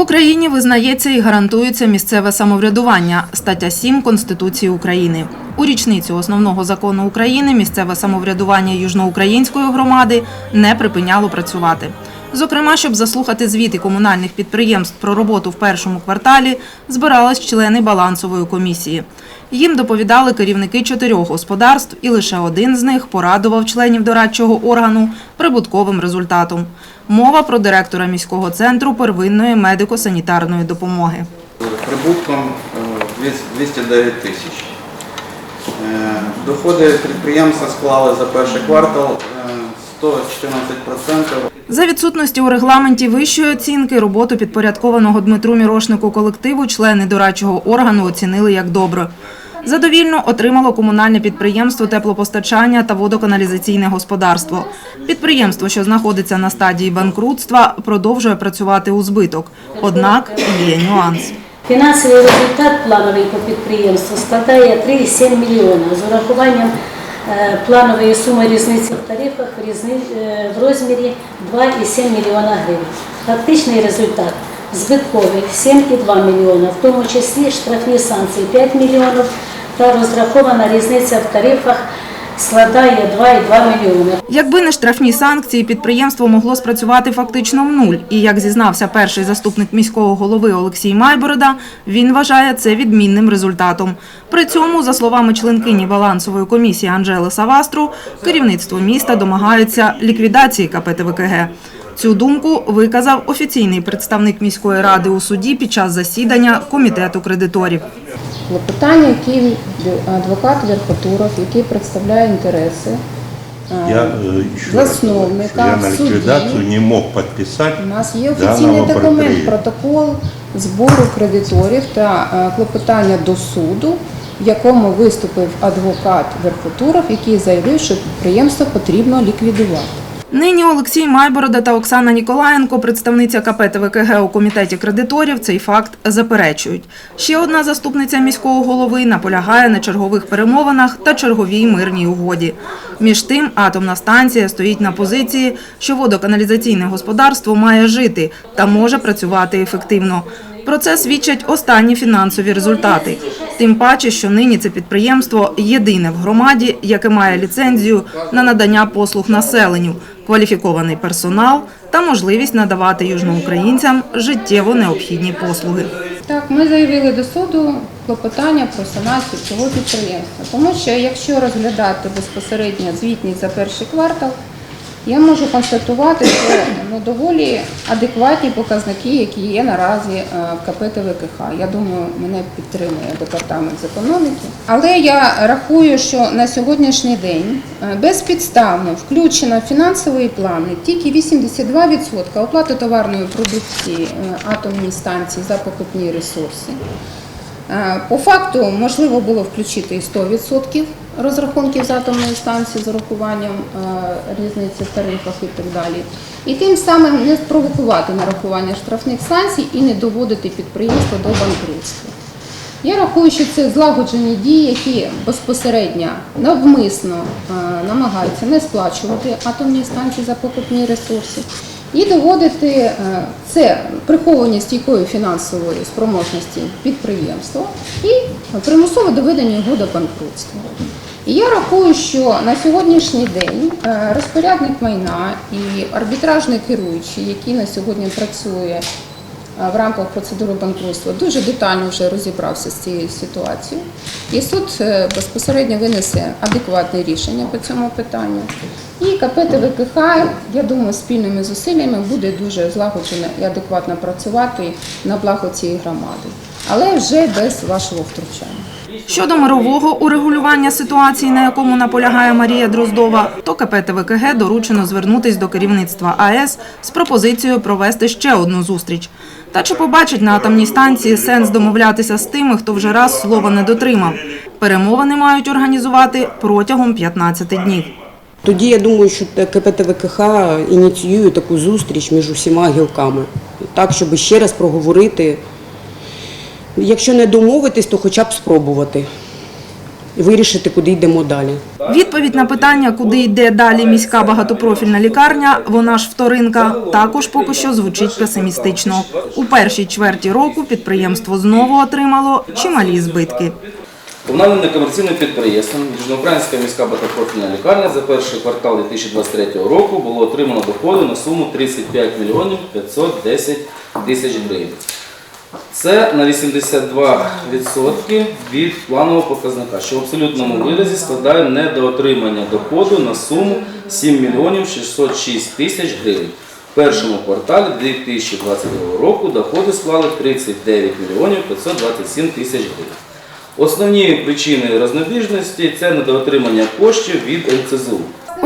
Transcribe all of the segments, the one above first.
Україні визнається і гарантується місцеве самоврядування. Стаття 7 Конституції України. У річницю основного закону України місцеве самоврядування южноукраїнської громади не припиняло працювати. Зокрема, щоб заслухати звіти комунальних підприємств про роботу в першому кварталі, збирались члени балансової комісії. Їм доповідали керівники чотирьох господарств, і лише один з них порадував членів дорадчого органу прибутковим результатом. Мова про директора міського центру первинної медико-санітарної допомоги. прибутком е, 209 тисяч. Е, Доходи підприємства склали за перший квартал е, 114%. За відсутності у регламенті вищої оцінки роботу підпорядкованого Дмитру Мірошнику колективу члени дорадчого органу оцінили як добре. Задовільно отримало комунальне підприємство теплопостачання та водоканалізаційне господарство. Підприємство, що знаходиться на стадії банкрутства, продовжує працювати у збиток. Однак є нюанс. Фінансовий результат плановий по підприємству складає 3,7 мільйона з урахуванням е, планової суми різниці в тарифах е, в розмірі 2,7 мільйона гривень. Фактичний результат збитковий 7,2 мільйона, в тому числі штрафні санкції 5 мільйонів та розрахована різниця в тарифах складає 2,2 мільйони. Якби не штрафні санкції, підприємство могло спрацювати фактично в нуль. І як зізнався перший заступник міського голови Олексій Майборода, він вважає це відмінним результатом. При цьому, за словами членкині балансової комісії Анжели Савастру, керівництво міста домагається ліквідації КП. Цю думку виказав офіційний представник міської ради у суді під час засідання комітету кредиторів. Клопотання, які адвокат Верхотуров, який представляє інтереси е, Я еще раз засновника я на суді. не мог подписать У нас є офіційний документ, протокол збору кредиторів та е, клопотання до суду, в якому виступив адвокат Верхотуров, який заявив, що підприємство потрібно ліквідувати. Нині Олексій Майборода та Оксана Ніколаєнко, представниця КП ТВКГ у комітеті кредиторів, цей факт заперечують. Ще одна заступниця міського голови наполягає на чергових перемовинах та черговій мирній угоді. Між тим, атомна станція стоїть на позиції, що водоканалізаційне господарство має жити та може працювати ефективно. Про це свідчать останні фінансові результати. Тим паче, що нині це підприємство єдине в громаді, яке має ліцензію на надання послуг населенню, кваліфікований персонал та можливість надавати южноукраїнцям життєво необхідні послуги. Так, ми заявили до суду клопотання про санацію цього підприємства. Тому що якщо розглядати безпосередньо звітність за перший квартал, я можу констатувати, що ну, доволі адекватні показники, які є наразі е, в КП ТВКХ. Я думаю, мене підтримує департамент з економіки. Але я рахую, що на сьогоднішній день е, безпідставно включено в фінансові плани тільки 82% оплати товарної продукції е, атомній станції за покупні ресурси. По факту можливо було включити і 100% розрахунків з атомної станції з урахуванням е, різниці в тарифах і так далі. І тим самим не спровокувати нарахування штрафних санкцій і не доводити підприємство до банкрутства. Я рахую, що це злагоджені дії, які безпосередньо навмисно е, намагаються не сплачувати атомні станції за покупні ресурси і доводити е, це приховані стійкою фінансової спроможності підприємства і примусове доведення його до банкрутства. І я рахую, що на сьогоднішній день е, розпорядник майна і арбітражний керуючий, який на сьогодні працює в рамках процедури банкрутства дуже детально вже розібрався з цією ситуацією. І суд е, безпосередньо винесе адекватне рішення по цьому питанню. І КП ТВКХ, я думаю, спільними зусиллями буде дуже злагоджено і адекватно працювати на благо цієї громади, але вже без вашого втручання. Щодо мирового урегулювання ситуації, на якому наполягає Марія Дроздова, то КП ТВКГ доручено звернутись до керівництва АЕС з пропозицією провести ще одну зустріч. Та чи побачить на атомній станції сенс домовлятися з тими, хто вже раз слова не дотримав? Перемовини мають організувати протягом 15 днів. Тоді я думаю, що КПТВКХ ініціює таку зустріч між усіма гілками, так, щоб ще раз проговорити. Якщо не домовитись, то хоча б спробувати. вирішити, куди йдемо далі. Відповідь на питання, куди йде далі міська багатопрофільна лікарня, вона ж вторинка, також поки що звучить песимістично. У першій чверті року підприємство знову отримало чималі збитки. Комунальним некомерційним підприємством Южноукраїнська міська багатопрофільна лікарня за перший квартал 2023 року було отримано доходи на суму 35 мільйонів 510 тисяч гривень. Це на 82% від планового показника, що в абсолютному виразі складає недоотримання доходу на суму 7 мільйонів 606 тисяч гривень. В першому кварталі 2022 року доходи склали 39 мільйонів 527 тисяч гривень. Основні причини рознобіжності це недоотримання коштів від НЦЗУ.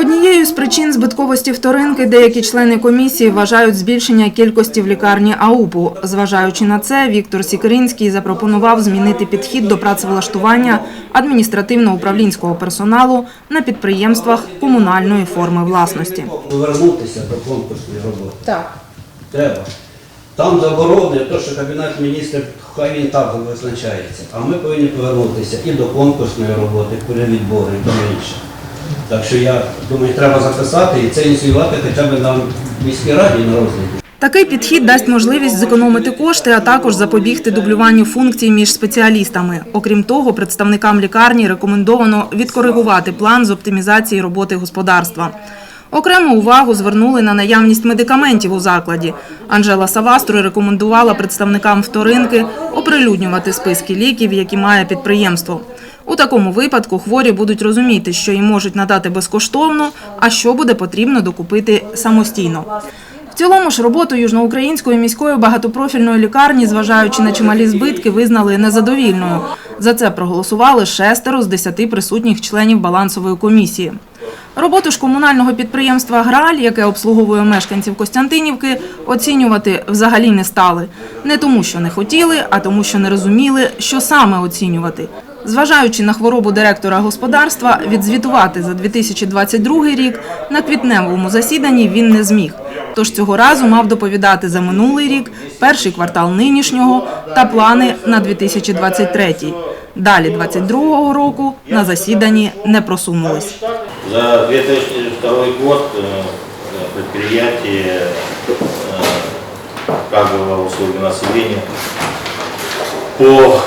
Однією з причин збитковості вторинки деякі члени комісії вважають збільшення кількості в лікарні АУПу. Зважаючи на це, Віктор Сікеринський запропонував змінити підхід до працевлаштування адміністративно-управлінського персоналу на підприємствах комунальної форми власності. Повернутися до конкурсної роботи. Так. Треба. Там заборонено, те, що Кабінет міністрів, хай він так визначається. А ми повинні повернутися і до конкурсної роботи, перевідбору і до інше. Так що я думаю, треба записати і це ініціювати хоча б на міській раді на розгляді. Такий підхід дасть можливість зекономити кошти, а також запобігти дублюванню функцій між спеціалістами. Окрім того, представникам лікарні рекомендовано відкоригувати план з оптимізації роботи господарства. Окрему увагу звернули на наявність медикаментів у закладі. Анжела Савастро рекомендувала представникам вторинки оприлюднювати списки ліків, які має підприємство. У такому випадку хворі будуть розуміти, що їм можуть надати безкоштовно, а що буде потрібно докупити самостійно. В цілому ж роботу Южноукраїнської міської багатопрофільної лікарні, зважаючи на чималі збитки, визнали незадовільною. За це проголосували шестеро з десяти присутніх членів балансової комісії. Роботу ж комунального підприємства Граль, яке обслуговує мешканців Костянтинівки, оцінювати взагалі не стали. Не тому, що не хотіли, а тому, що не розуміли, що саме оцінювати. Зважаючи на хворобу директора господарства, відзвітувати за 2022 рік на квітневому засіданні він не зміг. Тож цього разу мав доповідати за минулий рік, перший квартал нинішнього та плани на 2023. Далі 2022 року на засіданні не просунулись. За 2002 год э, предприятие э, оказывало услуги населению по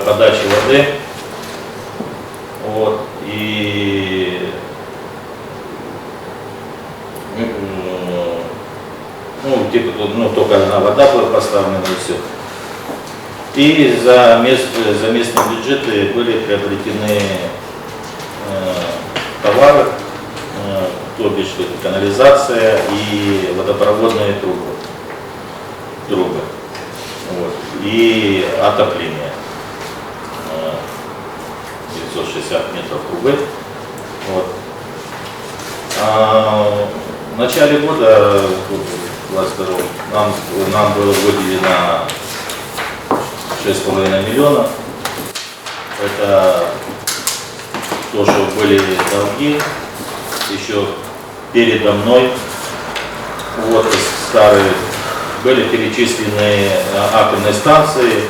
э, подаче воды. Вот, и ну, типа, ну, только одна вода была поставлена и все. И за, мест, за местные бюджеты были приобретены э, товары, э, то бишь это канализация и водопроводные трубы. трубы. Вот. И отопление. Э, 960 метров трубы. Вот. А в начале года, 22, нам, нам было выделено 6,5 миллиона. Это то, что были долги еще передо мной. Вот старые были перечислены э, атомные станции.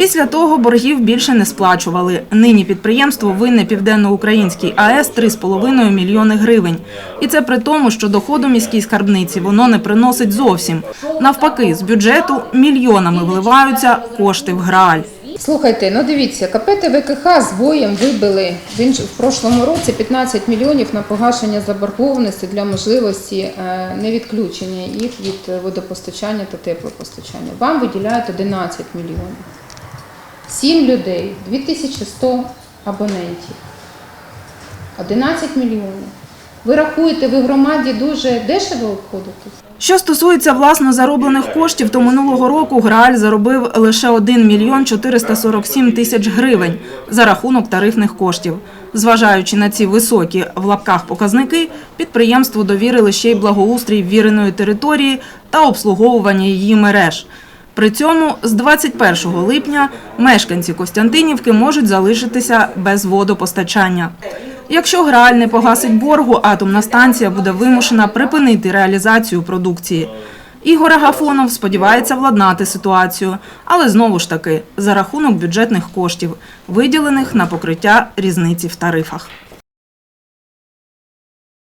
Після того боргів більше не сплачували. Нині підприємство винне Південноукраїнській АЕС 3,5 мільйони гривень. І це при тому, що доходу міській скарбниці воно не приносить зовсім. Навпаки, з бюджету мільйонами вливаються кошти в грааль. Слухайте, ну дивіться, КП ТВКХ з боєм вибили в, інш... в прошлому році 15 мільйонів на погашення заборгованості для можливості е, невідключення їх від водопостачання та теплопостачання. Вам виділяють 11 мільйонів. 7 людей, 2100 абонентів. 11 мільйонів. Ви рахуєте, ви громаді дуже дешево обходитесь? Що стосується власно зароблених коштів, то минулого року Грааль заробив лише 1 мільйон 447 тисяч гривень за рахунок тарифних коштів. Зважаючи на ці високі в лапках показники, підприємству довірили ще й благоустрій ввіреної території та обслуговування її мереж. При цьому з 21 липня мешканці Костянтинівки можуть залишитися без водопостачання. Якщо Грааль не погасить боргу, атомна станція буде вимушена припинити реалізацію продукції. Ігор Агафонов сподівається владнати ситуацію, але знову ж таки за рахунок бюджетних коштів, виділених на покриття різниці в тарифах.